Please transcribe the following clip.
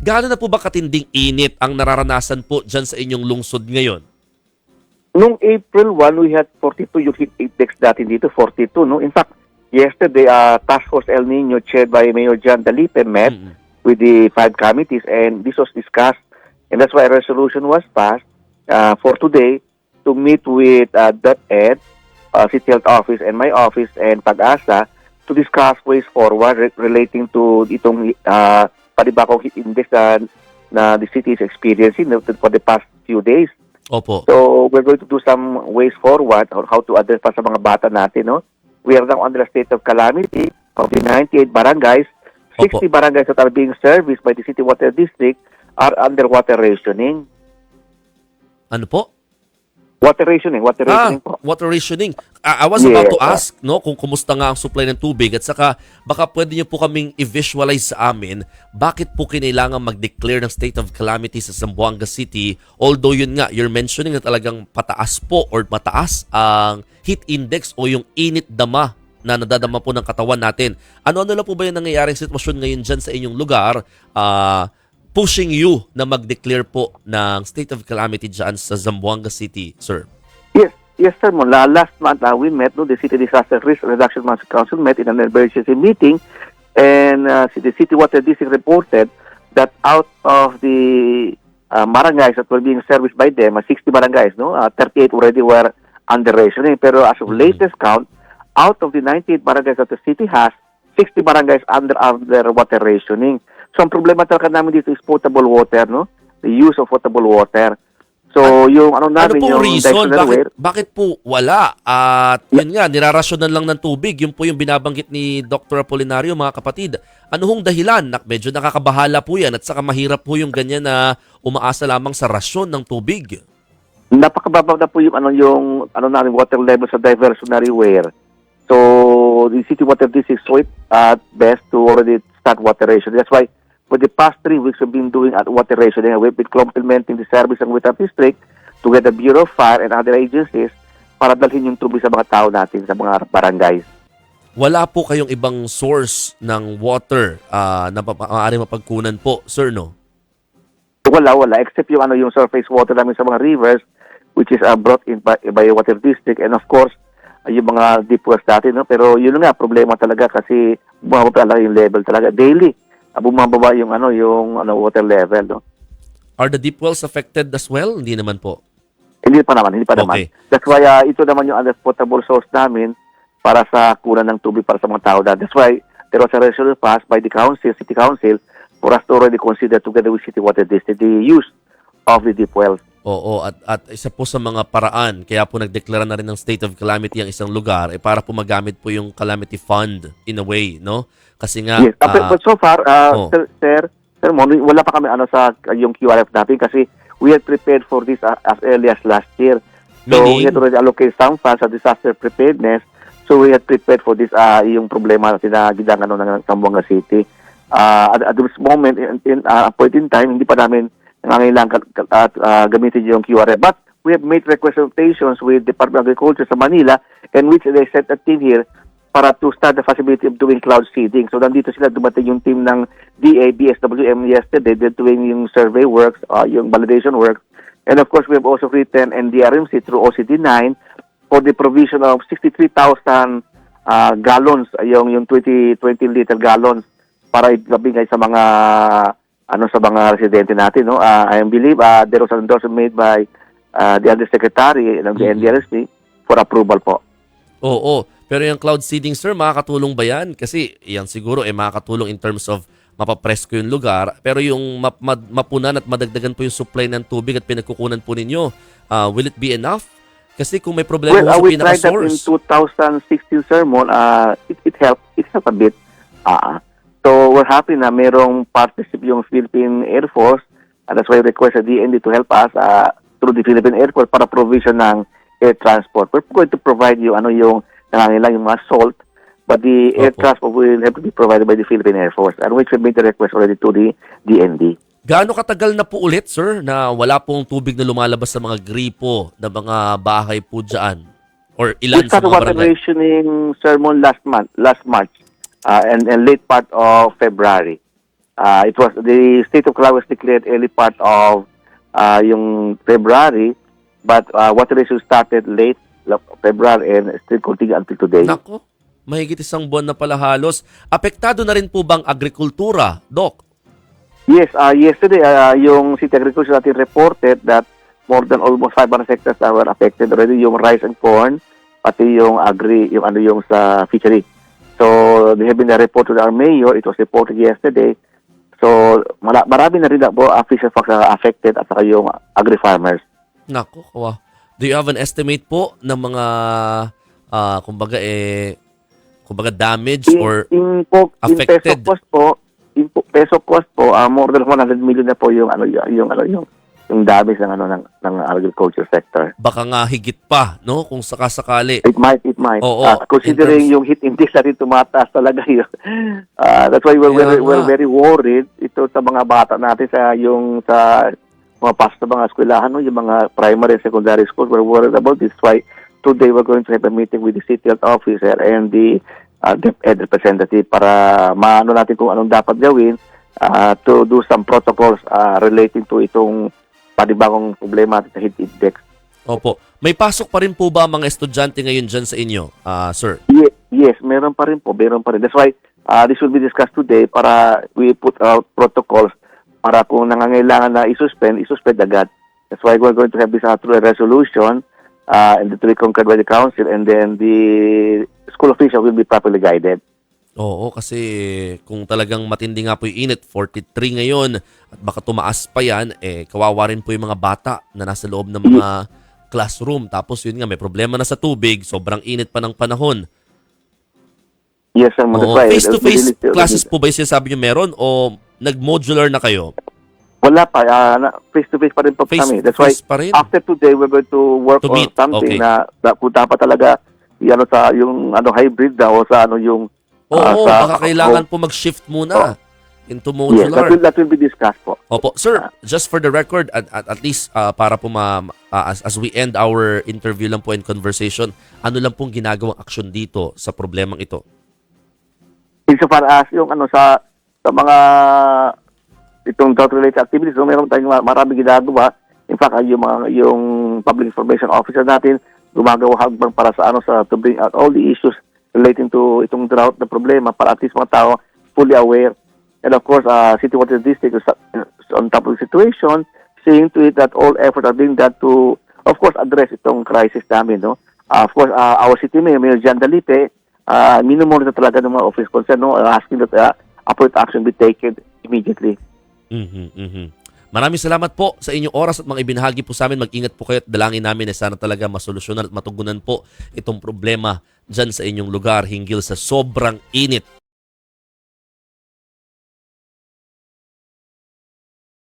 gaano na po ba katinding init ang nararanasan po dyan sa inyong lungsod ngayon? Nung April 1, we had 42 yung heat index dati dito, 42. No? In fact, yesterday, uh, Task Force El Nino chaired by Mayor John Dalipe met Mm. with the five committees and this was discussed and that's why a resolution was passed uh, for today to meet with uh, DepEd, uh, City Health Office and my office and PAG-ASA to discuss ways forward re- relating to itong uh, panibagong heat index na, na the city is experiencing for the past few days. Opo. So we're going to do some ways forward on how to address pa sa mga bata natin. No? We are now under a state of calamity of the 98 barangays. 60 Opo. barangays that are being serviced by the City Water District are under water rationing. Ano po? Water rationing, water Ah, rationing po. water rationing. Ah, I was about Yes, to ah. ask, no, kung kumusta nga ang supply ng tubig at saka baka pwede niyo po kaming i-visualize sa amin bakit po kinailangan mag-declare ng state of calamity sa Zamboanga City although yun nga, you're mentioning na talagang pataas po or mataas ang heat index o yung init dama na nadadama po ng katawan natin. Ano-ano lang po ba yung nangyayaring sitwasyon ngayon dyan sa inyong lugar ah, pushing you na mag-declare po ng state of calamity dyan sa Zamboanga City, sir? Yes, yes sir. Mula last month, uh, we met, no, the City Disaster Risk Reduction Council met in an emergency meeting and uh, the City Water District reported that out of the uh, barangays that were being serviced by them, uh, 60 barangays, no, uh, 38 already were under rationing. Pero as of Mhm. latest count, out of the 98 barangays that the city has, 60 barangays under under water rationing. So ang problema talaga namin dito is potable water, no? The use of potable water. So yung ano Ano namin pong yung reason? Bakit, Ware, bakit po wala? At yun nga, nirarasyonan lang ng tubig. Yun po yung binabanggit ni Dr. Apolinario, mga kapatid. Ano hong dahilan? Nak, medyo nakakabahala po yan at saka mahirap po yung ganyan na umaasa lamang sa rasyon ng tubig. napakababa na po yung ano yung ano namin water level sa diversionary wear. So the city water district so it at best to already start water rationing. That's why for the past three weeks we've been doing at water rationing. We've been complementing the service ng Wita District together Bureau of Fire and other agencies para dalhin yung tubig sa mga tao natin sa mga barangays. Wala po kayong ibang source ng water ah, na pa- maaari mapagkunan po, sir, no? Wala, wala. Except yung, ano, yung surface water namin sa mga rivers, which is uh, brought in by, by Water District. And of course, uh, yung mga deep wells natin. No? Pero yun nga, problema talaga kasi bumababa talaga yung level talaga. Daily, uh, bumababa yung, ano, yung ano, water level. No? Are the deep wells affected as well? Hindi naman po. Hindi pa naman, hindi pa naman. Okay. That's why uh, ito naman yung other potable source namin para sa kunan ng tubig para sa mga tao. That's why there was a resolution passed by the council, city council, for us to already consider together with City Water District the use of the deep wells. Oo, at, at isa po sa mga paraan, kaya po nagdeklara na rin ng state of calamity ang isang lugar, eh, para po magamit po yung calamity fund in a way, no? Kasi nga, Yes. Uh, but, so far, uh, oh. sir, sir, sir Mon, wala pa kami ano sa yung QRF natin kasi we had prepared for this as early as last year. So Meaning? we had already allocated some funds sa disaster preparedness. So we had prepared for this uh, yung problema natin na gidang ano ng Zamboanga City. Uh, at, at this moment, in, in uh, point in time, hindi pa namin nangangailangan at uh, gamitin yung QRF. But we have made representations with Department of Agriculture sa Manila in which they sent a team here para to start the possibility of doing cloud seeding. So nandito sila dumating yung team ng DA, BSWM yesterday. They're doing yung survey works, uh, yung validation works. And of course, we have also written NDRMC through OCD9 for the provision of 63,000 uh, gallons, yung, yung 20, 20 liter gallons para ibigay sa mga ano sa mga residente natin no uh, I believe uh, there was an endorsement made by uh, the undersecretary ng the Mhm. NDRSP for approval po oo. Pero yung cloud seeding, sir, makakatulong ba yan? Kasi yan siguro eh makakatulong in terms of mapapresko yung lugar. Pero yung map- mad- mapunan at madagdagan po yung supply ng tubig at pinagkukunan po ninyo, ah, will it be enough? Kasi kung may problema Well, uh, sa we tried that in pinaka-source, 2016 sermon. Uh, it, it helped. It helped a bit. Uh, so we're happy na merong partnership yung Philippine Air Force. And that's why we request the DND to help us uh, through the Philippine Air Force para provision ng air transport. We're going to provide you ano yung nangangailangan yung mga salt. But the air Opo. transport will have to be provided by the Philippine Air Force. And which we made the request already to the DND. gaano katagal na po ulit, sir, na wala pong tubig na lumalabas sa mga gripo na mga bahay po dyan? Or ilan We sa started mga water barangay? rationing sermon last month, last March, uh, and, and late part of February. Uh, it was the state of Calao was declared early part of uh, yung February, but uh, water issue started late la- February and still continue until today. Nako, mahigit isang buwan na pala halos. Apektado na rin po bang agrikultura, Doc? Yes, uh, yesterday, uh, yung City Agriculture natin reported that more than almost 500 hectares were affected already, yung rice and corn, pati yung agri, yung ano yung sa fishery. So, they have been a report to our mayor, it was reported yesterday. So, mara- marami na rin po uh, fisher na affected at saka yung agri-farmers. Nako, kawa. Do you have an estimate po ng mga, ah, kumbaga eh, kumbaga damage In, or in, po, in peso affected? cost po, in po, peso cost po, uh, more than 100 million na po yung ano yung, yung ano yung yung damage ng ano ng ng agriculture sector. baka nga higit pa, no? Kung sakasakali. It might, it might. Oo, Uh, considering in terms- yung heat index na rin tumataas talaga yun. Uh, that's why we're, we're nga. very worried ito sa mga bata natin sa yung sa mga sa mga eskwelahan, no? yung mga primary and secondary schools. We're worried about this. Why today we're going to have a meeting with the city health officer and the uh, DepEd representative para maano natin kung anong dapat gawin uh, to do some protocols uh, relating to itong panibagong problema sa heat index. Opo. May pasok pa rin po ba ang mga estudyante ngayon dyan sa inyo, ah, sir? Ye- yes, meron pa rin po, meron pa rin. That's why uh, this will be discussed today para we put out protocols para kung nangangailangan na isuspend, isuspend agad. That's why we're going to have this uh, through a resolution uh, and it will be concurred by the council and then the school official will be properly guided. Oo, kasi kung talagang matindi nga po yung init, 43 ngayon, at baka tumaas pa yan, eh, kawawa rin po yung mga bata na nasa loob ng mga classroom. Tapos yun nga, may problema na sa tubig, sobrang init pa ng panahon. Yes, sir. Oo, face-to-face classes po ba yung sinasabi nyo meron o nag-modular na kayo? Wala pa. Uh, na- face-to-face pa rin po Face kami. That's why face pa rin? after today, we're going to work To on meet, something okay. na, na kung dapat talaga yung ano sa yung ano hybrid daw o sa ano yung Oo, ah, sa- baka kailangan po mag-shift muna into Yes, that modular. will, that will be discussed po. Opo, sir, just for the record at at, at least ah, para po ma, ah, as, as we end our interview lang po and conversation, ano lang pong ginagawang aksyon dito sa problemang ito? Insofar as yung ano sa sa mga itong drought-related activities, so meron tayong ma- marami ginagawa. In fact, ay yung mga yung public information officer natin gumagawa hagbang para sa ano sa to bring out all the issues relating to itong drought na problema para at least mga tao fully aware. And of course, uh, City Water District is on top of the situation, seeing to it that all efforts are being done to, of course, address itong crisis namin. No? Uh, of course, uh, our city mayor, Mayor Jan Dalipe, uh, minumonitor talaga ng mga office concern, no? uh, asking that uh, appropriate action be taken immediately. Mhm, mhm. Maraming salamat po sa inyong oras at mga ibinahagi po sa amin. Mag-ingat po kayo at dalangin namin na sana talaga masolusyonan at matugunan po itong problema dyan sa inyong lugar hinggil sa sobrang init